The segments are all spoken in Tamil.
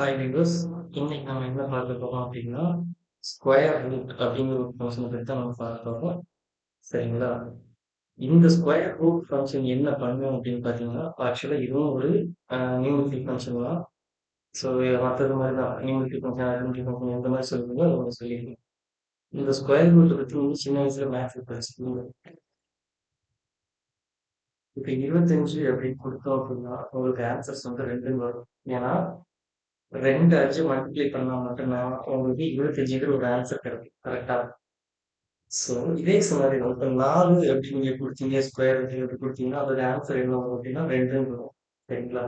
ஹாய் வியூவர்ஸ் இன்னைக்கு நம்ம என்ன பார்க்க போகிறோம் அப்படின்னா ஸ்கொயர் ரூட் அப்படிங்கிற ஒரு ஃபங்க்ஷனை பற்றி தான் நம்ம பார்க்க போகிறோம் சரிங்களா? இந்த ஸ்கொயர் ரூட் ஃபங்க்ஷன் என்ன பண்ணும் அப்படின்னு பார்த்தீங்கன்னா ஆக்சுவலாக இதுவும் ஒரு நியூமெட்ரிக் ஃபங்க்ஷன் தான். ஸோ மற்றது மாதிரி தான். நியூமெட்ரிக் ஃபங்க்ஷன் அரிமெட்ரிக் ஃபங்க்ஷன் எந்த மாதிரி சொல்லுவீங்களோ அதை உங்களுக்கு சொல்லியிருக்கேன் இந்த ஸ்கொயர் ரூட்டை பற்றி வந்து சின்ன வயசுல மேத்ஸ் படிச்சிருக்கீங்க. இப்போ இருபத்தஞ்சு அப்படின்னு கொடுத்தோம் அப்படின்னா உங்களுக்கு ஆன்சர்ஸ் வந்து ரெண்டுன்னு வரும். ஏன்னா ரெண்டு அஞ்சு மல்டிப்ளை பண்ணா மட்டும்தான் உங்களுக்கு இருபத்தஞ்சுக்கு ஒரு ஆன்சர் கிடைக்கும். கரெக்டா ஸோ இதே சொன்னாரு இப்போ நாலு எப்படி நீங்க கொடுத்தீங்க ஸ்கொயர் எப்படி கொடுத்தீங்கன்னா அதோட ஆன்சர் என்ன வரும் அப்படின்னா ரெண்டுன்னு வரும். சரிங்களா?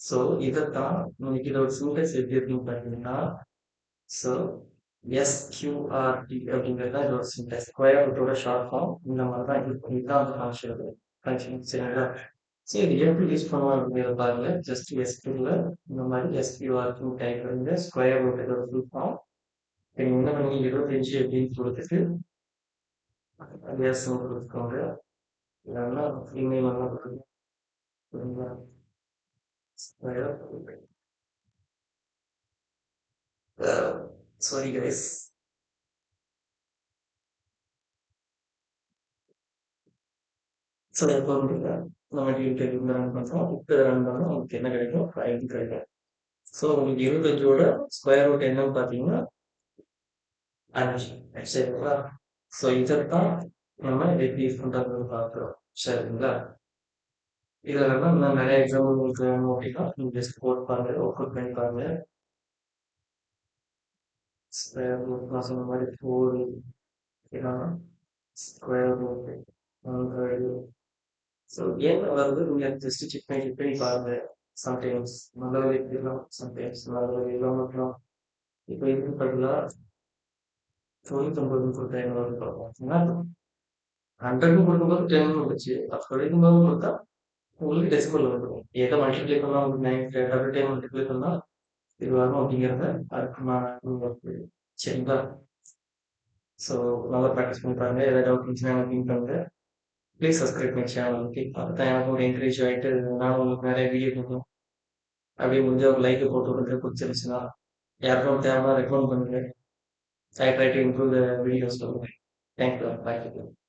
ஸோ இதைத்தான் உங்களுக்கு இதோட சிண்டெக்ஸ் எப்படி இருக்குன்னு பார்த்தீங்கன்னா ஸோ எஸ்கியூஆர்டி அப்படிங்கிறது தான் இதோட சிண்டெக்ஸ் ஸ்கொயர் ரூட்டோட ஷார்ட் ஃபார்ம் இந்த மாதிரி தான் இருக்கும். இதுதான் அந்த ஃபங்க்ஷன் ஃபங்க்ஷன் சரிங்களா சரி இது எப்படி யூஸ் பண்ணுவோம் அப்படிங்கிறத பாருங்க ஜஸ்ட் எஸ்கியூல இந்த மாதிரி S Q R T type பண்ணுங்க ஸ்கொயர் ரூட் இதோட ஃபுல் ஃபார்ம் நீங்க என்ன பண்ணி இருபத்தஞ்சு அப்படின்னு கொடுத்துட்டு எஸ் கொடுத்துக்கோங்க. இல்லைன்னா இமெயில் எல்லாம் கொடுங்க. சரிங்களா ஸ்கொயர் சாரி கைஸ் ஸோ எப்போ வந்து நம்ம டியூட்டர் ரன் பண்ணுறோம் இப்போ ரன் உங்களுக்கு என்ன கிடைக்கும்? ஃபைவ் கிடைக்கும். ஸோ உங்களுக்கு இருபத்தஞ்சோட ஸ்கொயர் ரூட் என்னன்னு பார்த்தீங்கன்னா அஞ்சு. சரிங்களா? ஸோ இதைத்தான் நம்ம எப்படி யூஸ் பண்ணுறது பார்க்குறோம். சரிங்களா? இதில் வேணால் நான் நிறைய எக்ஸாம்பிள் உங்களுக்கு வேணும் அப்படின்னா நீங்கள் ஜஸ்ட் போட் பாருங்க ஒர்க் பண்ணி பாருங்க. ஸ்கொயர் ரூட் நான் சொன்ன மாதிரி four square root hundred so என்ன வருது நீங்கள் ஜஸ்ட் செக் பண்ணி செக் பண்ணி பாருங்க சம்டைம்ஸ் நல்ல இருக்கலாம் சம்டைம்ஸ் நல்ல இல்லாமல் இருக்கலாம் இப்போ இது பதிலாக தொண்ணூத்தொம்பது கொடுத்தா என்ன வருது பார்ப்போம் ஹண்ட்ரட்னு கொடுக்கும்போது டென் வந்துச்சு அப்போ எடுக்கும்போது கொடுத்தா உங்களுக்கு டெசிமல் வந்துடும் எதை மல்டிப்ளை பண்ணால் உங்களுக்கு நைன் டபுள் டைம் மல்டிப்ளை பண்ணால் இது வரும் அப்படிங்கிறத அதுக்கு நான் சரிங்களா ஸோ நல்லா ப்ராக்டிஸ் பண்ணி பாருங்க ஏதாவது டவுட் இருந்துச்சுன்னா எனக்கு திங்க் பண்ணுங்க ப்ளீஸ் சப்ஸ்கிரைப் பண்ணி சேனல் ஓகே அதுதான் எனக்கு ஒரு என்கரேஜ் ஆகிட்டு நானும் உங்களுக்கு நிறைய வீடியோ கொடுக்கணும் அப்படியே முடிஞ்ச ஒரு லைக் போட்டு விடுறது பிடிச்சிருந்துச்சுன்னா யாருக்கும் தேவை ரெக்கமெண்ட் பண்ணுங்க. I try to improve the videos Thank thank you bye